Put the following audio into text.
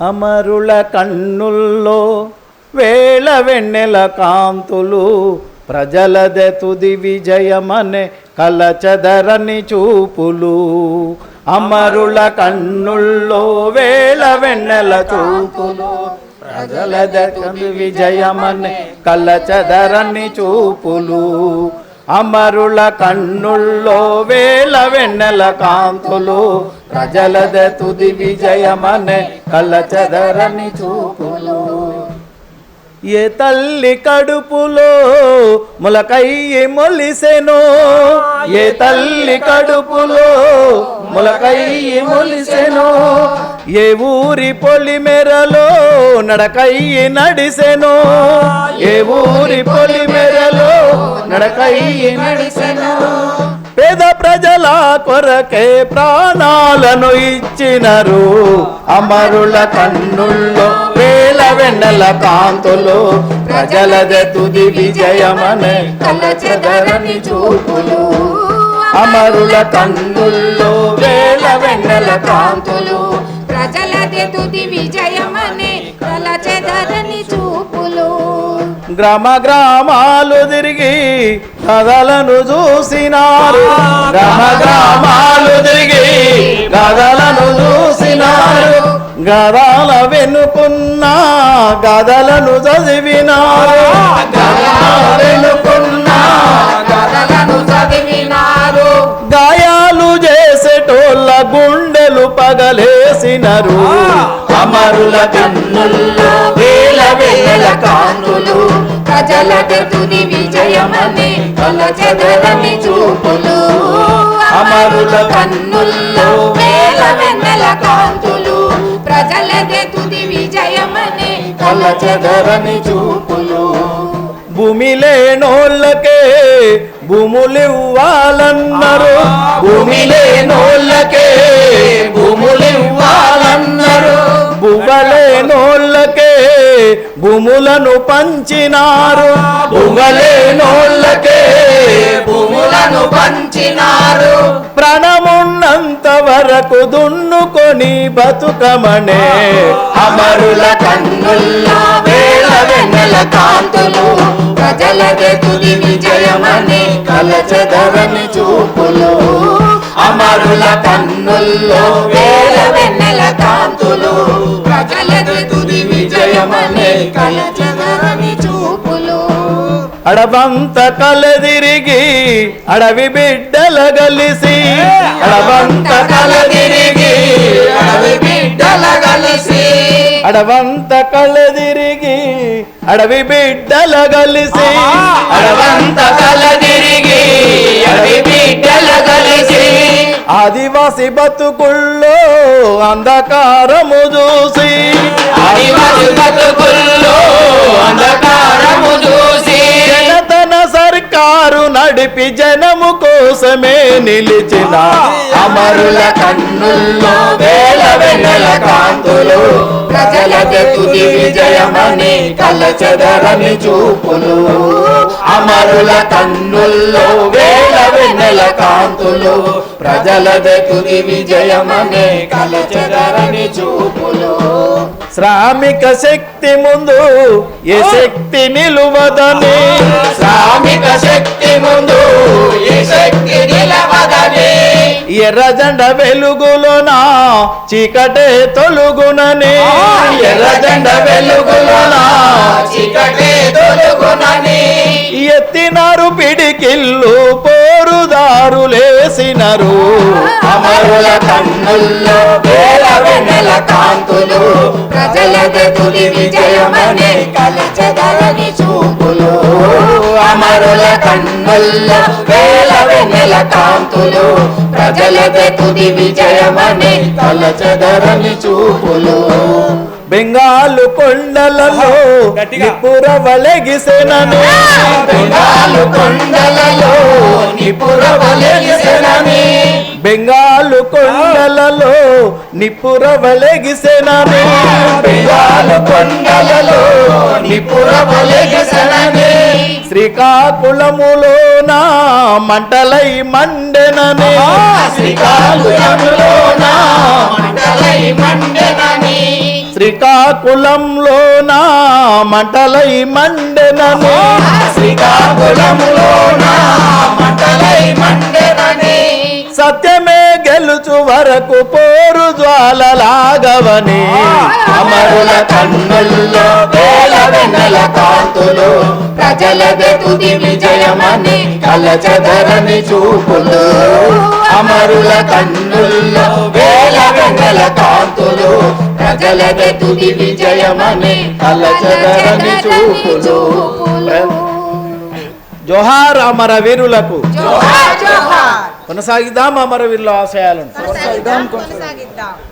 అమరుల కన్నుల్లో వేళ వెన్నెల కాంతులు ప్రజలదె తుది విజయమనే కలచదరని చూపులు. అమరుల కన్నుల్లో వేళ వెన్నెల చూపులు ప్రజలదె తుది విజయమనే కలచదరని చూపులు. అమరుల కన్నుల్లో వేల వెన్నెల కాంతులు ప్రజలద తుది విజయమనే కలచదరని చూపులు. ఏ తల్లి కడుపులో ములకయ్యి మొలిసెను? ఏ తల్లి కడుపులో ములకయ్యి మొలిసెను? ఏ ఊరి పొలిమెరలో నడకయ్యి నడిసెను? ఏ ఊరి పొలిమెరలో నడకయ్యి నడిసెను? కొరకే ప్రాణాలను ఇచ్చినరు. అమరుల కన్నుల్లో వేల వెన్నెల కాంతులు. ప్రజలదే తుది విజయమనే కలచెదరని చూపులు. అమరుల కన్నుల్లో వేల వెన్నెల కాంతులు. ప్రజలదే తుది విజయ గ్రామ గ్రామాలు తిరిగి కథలను చూసినారు. గ్రామ గ్రామాలు తిరిగి కథలను చూసినారు. గదాల వెనుకున్న గదలను చదివినారు. వెనుకున్న చదివినారు. గాయాలు చేసేటోళ్ళ గుండెలు పగలేసినరు. అమరుల కన్నుల్లో వేల వేల ప్రజలదే తుది విజయమని కొల చెదలని చూపులు. అమరుల కన్నుల్లో వేల వెన్నెల కాంతులు. ప్రజలదే తుది విజయమని కొల చెదరని చూపులు. భూమి లేనోళ్ళకే భూములివ్వాలన్నారు భూములను పంచినారు. భూగలేనోళ్ళకే భూములను పంచినారు. ప్రాణమున్నంత వరకు దున్నుకొని బతుకమనే. అమరుల కన్నుల్లో వేల వెన్నెల కాంతులు ప్రజలదే తుది విజయమనే కలచదరని చూపులు. అమరుల కన్నుల్లో అడవంత కలదిరిగి అడవి బిడ్డల గలిసి. అడవంత కలదిరిగి అడవి బిడ్డల గలిసి. అడవంత కలదిరిగి అడవి బిడ్డల గలిసి. అడవంత కలదిరిగి అడవి బిడ్డల గలిసి. ఆదివాసి బతుకుల్లో అంధకారము చూసి. ఆదివాసి బతుకుల్లో అంధకారము చూసి. సర్కారు నడిపి జనము కోసమే నిలిచిన అమరుల కన్నుల్లో వేల వెన్నెల కాంతులు. ప్రజలదే తుది విజయమని కలచెదరని చూపులు. అమరుల కన్నుల్లో వెన్నెల కాంతులు ప్రజలదే తుది విజయమనే కలచెదరని చూపులు. శ్రామిక శక్తి ముందు ఏ శక్తి నిలువదని? శ్రామిక శక్తి ముందు ఏ శక్తి నిలవదని? ఎర్ర జెండ వెలుగులోన చీకటే తొలుగునని? ఎర్ర జెండ వెలుగులోన చీకటే తొలుగునని? ఎత్తినారు పిడికిల్లు అమరులేసినరు అమరుల కన్నుల్లో వేల వెన్నెల కాంతులు. ప్రజలదే తులి విజయమనే కలచెదరని చూపులు. అమరుల కన్నుల్లో వేల వెన్నెల కాంతులు. ప్రజలదే తుది విజయమని కలచదరని చూపులు. బెంగాలు కొండలలో నిపుర వలెగిసెనని. బెంగాలు కొండలలో నిపుర వలెగిసెనని. బెంగాలు కొండలలో నిపుర వలెగిసెనని. బెంగాలు కొండలలో నిపుర వలెగిసెనని. శ్రీకాకుళములోన మంటలై మండెనని. శ్రీకాకుళములోన మంటలై మండెనని. శ్రీకాకుళంలో నా మంటలై మండెనని. శ్రీకాకుళములో నా మంటలై మండెనని. సత్యమే గెలుచు వరకు పోరు జ్వాలలాగవని. అమరుల కన్నుల్లో వేల వెన్నెల కాంతులు ప్రజలదే తుది విజయమని కలచదరని చూపులు. అమరుల కన్నుల్లో వేల వెన్నెల కాంతులు తుది విజయమని కలచదరని చూపులు. జోహార్ అమర వీరులకు. జోహార్ జోహార్. కొనసాగిద్దాం అమర వీరుల ఆశయాలను. కొనసాగిద్దాం కొనసాగిద్దాం.